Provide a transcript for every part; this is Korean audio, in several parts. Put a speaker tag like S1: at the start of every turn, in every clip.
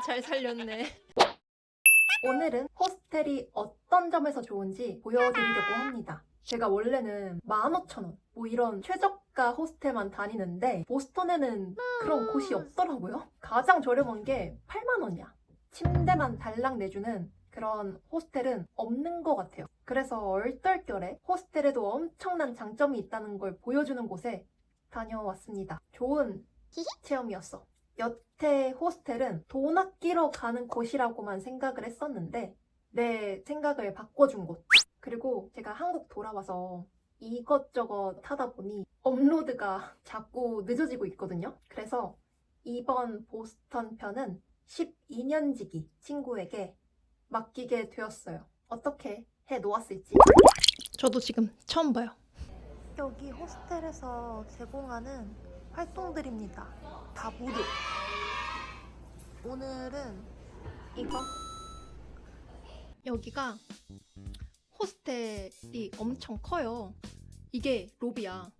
S1: 잘 살렸네.
S2: 오늘은 호스텔이 어떤 점에서 좋은지 보여드리려고 합니다. 제가 원래는 15,000원 뭐 이런 최저가 호스텔만 다니는데 보스턴에는 그런 곳이 없더라고요. 가장 저렴한 게 8만 원이야. 침대만 달랑 내주는 그런 호스텔은 없는 것 같아요. 그래서 얼떨결에 호스텔에도 엄청난 장점이 있다는 걸 보여주는 곳에 다녀왔습니다. 좋은 체험이었어. 여태 호스텔은 돈 아끼러 가는 곳이라고만 생각을 했었는데 내 생각을 바꿔준 곳. 그리고 제가 한국 돌아와서 이것저것 하다 보니 업로드가 자꾸 늦어지고 있거든요. 그래서 이번 보스턴 편은 12년지기 친구에게 맡기게 되었어요. 어떻게 해 놓았을지.
S1: 저도 지금 처음 봐요.
S2: 여기 호스텔에서 제공하는 활동들입니다. 다 무료. 오늘은 이거
S1: 여기가 호스텔이 엄청 커요. 이게 로비야.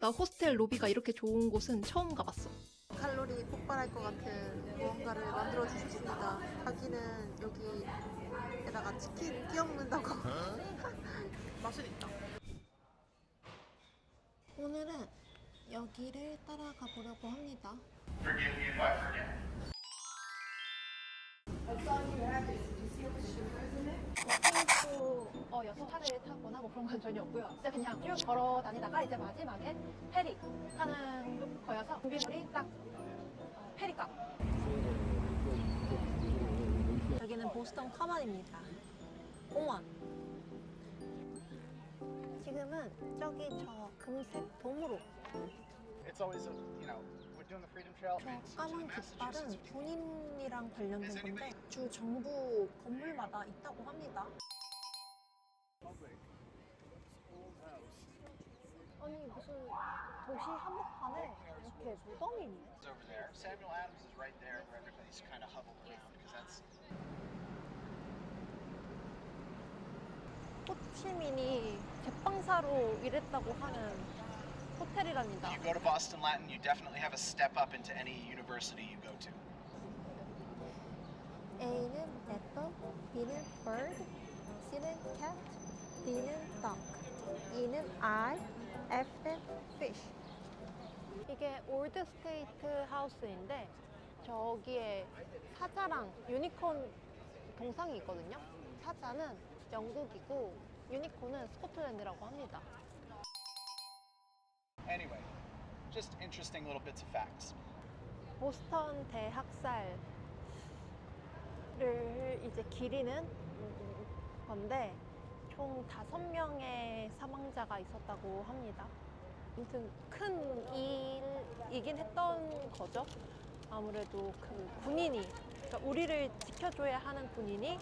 S1: 나 호스텔 로비가 이렇게 좋은 곳은 처음 가봤어.
S2: 칼로리 폭발할 것 같은 무언가를 만들어 주셨습니다. 자기는 여기에다가 치킨 끼얹는다고.
S1: 맛은 있다.
S2: 오늘은 여기를 따라가 보려고 합니다.
S1: 어, 여섯 차를 타거나 뭐 그런 건 전혀 없고요. 진짜 그냥 쭉 걸어 다니다가 이제 마지막에 페리 타는 거여서 준비물이 딱 어, 페리값.
S2: 여기는 보스턴 커먼입니다. 공원. 지금은 저기 저 금색 돔으로
S3: It's always, a, you know, we're doing the Freedom Trail.
S2: 저
S3: It's
S2: 까만 깃발은 군인이랑 관련된 건데 주 정부 건물마다 있다고 합니다. 아니 무슨 도시 한복판에 이렇게 무덤이 있네.
S3: It's over there. Samuel Adams is right there where everybody's kind of huddled around because that's
S2: 호치민이 제빵사로 일했다고 하는 호텔이랍니다.
S3: you go to Boston Latin, you definitely have a step up into any university you go to.
S2: A는 apple, B는 bird, C는 cat, D는 duck, E는 eye, F는 fish. 이게 올드 스테이트 하우스인데 저기에 사자랑 유니콘 동상이 있거든요. 사자는 영국이고 유니콘은 스코틀랜드라고 합니다.
S3: Anyway, just interesting little bits of facts.
S2: 보스턴 대학살을 이제 기리는 건데 총 다섯 명의 사망자가 있었다고 합니다. 아무튼 큰 일이긴 했던 거죠. 아무래도 그 군인이 그러니까 우리를 지켜줘야 하는 군인이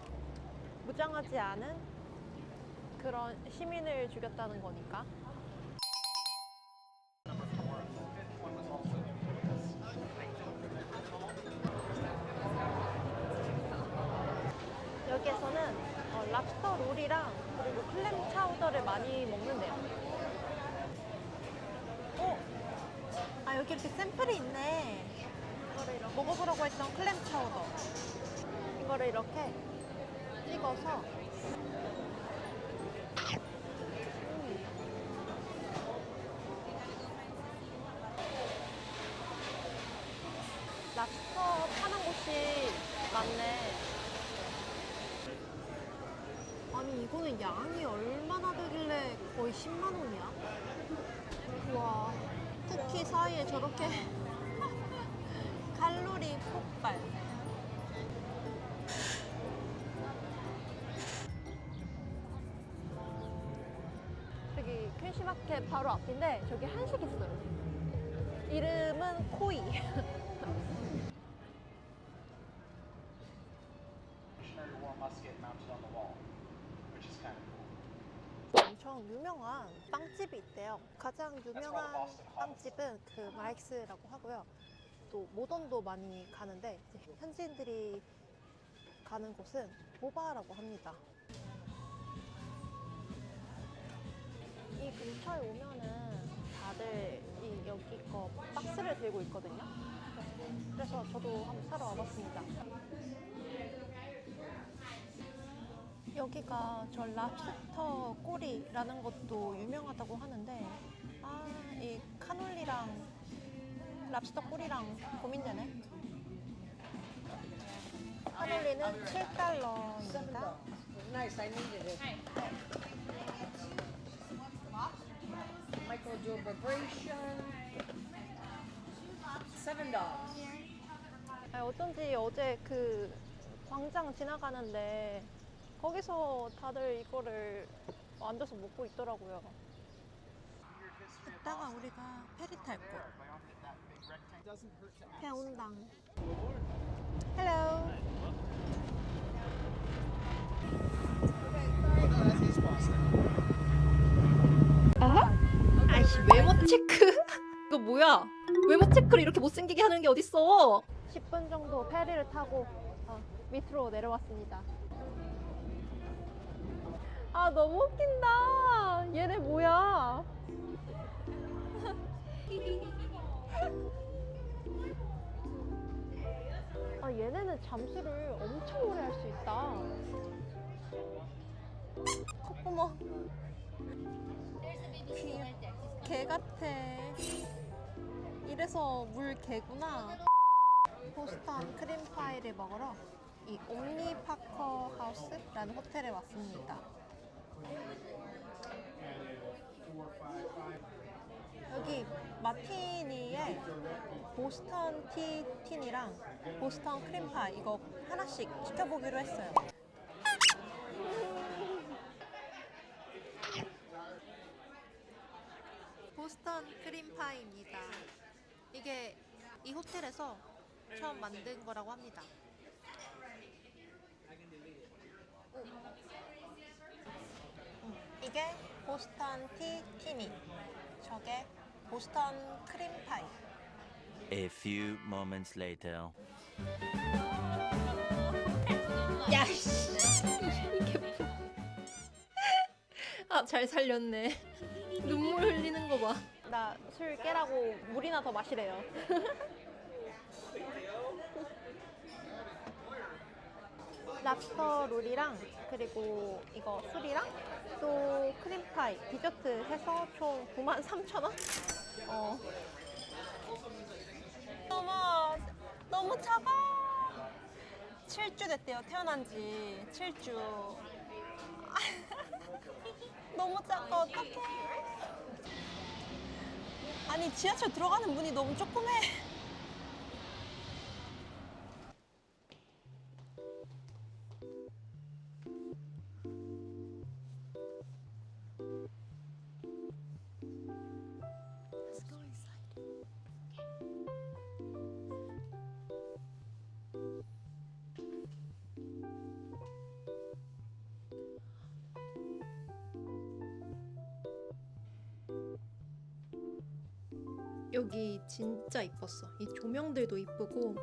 S2: 무장하지 않은 그런 시민을 죽였다는 거니까. 여기 이렇게 샘플이 있네. 이거를 이렇게 먹어보라고 했던 클램 차우더. 이거를 이렇게 찍어서 음. 랍스터 파는 곳이 많네. 아니 이거는 양이 얼마나 되길래 거의 10만 원이야? 와 쿠키 사이에 저렇게 칼로리 폭발. 저기 퀸시마켓 바로 앞인데 저기 한식 있어요. 이름은 코이. 엄청 유명한 빵집이 있대요. 가장 유명한 빵집은 그 마익스라고 하고요. 또 모던도 많이 가는데 현지인들이 가는 곳은 모바라고 합니다. 이 근처에 오면은 다들 이 여기 거 박스를 들고 있거든요. 그래서 저도 한번 사러 와봤습니다. 여기가 저 랍스터 꼬리라는 것도 유명하다고 하는데 아, 이 카놀리랑 랍스터 꼬리랑 고민되네. 카놀리는 7달러입니다.
S4: Nice, I needed it. Micro vibration. Seven dollars.
S2: 아니, 어쩐지 어제 그 광장 지나가는데 거기서 다들 이거를 앉아서 먹고 있더라고요. 이따가 우리가 페리 탈 곳. 배운당. 헬로.
S5: 아이씨 외모 체크 이거 뭐야 외모 체크를 이렇게 못생기게 하는 게 어딨어
S2: 10분 정도 페리를 타고 어, 밑으로 내려왔습니다. 아 너무 웃긴다. 얘네 뭐야? 아 얘네는 잠수를 엄청 오래 할 수 있다. 콧구멍. 귀, 개 같아. 이래서 물 개구나. 보스턴 크림파이를 먹으러 이 옴니파커 하우스라는 호텔에 왔습니다. 여기 마티니에 보스턴 티 틴이랑 보스턴 크림파이 이거 하나씩 시켜보기로 했어요. 보스턴 크림파이입니다. 이게 이 호텔에서 처음 만든 거라고 합니다. 음, 이게 보스턴 티 티니, 저게 보스턴 크림파이.
S6: A few moments later.
S5: 야 씨 이게 뭐 아잘 살렸네 눈물 흘리는 거 봐
S2: 나 술 깨라고 물이나 더 마시래요. 랍스터 롤이랑 그리고 이거 술이랑 또 크림파이 디저트 해서 총 93,000원? 어. 너무 너무 차가. 7주 됐대요. 태어난 지 7주. 너무 작아. 어떡해. 아니 지하철 들어가는 문이 너무 조그매.
S5: 여기 진짜 이뻤어. 이 조명들도 이쁘고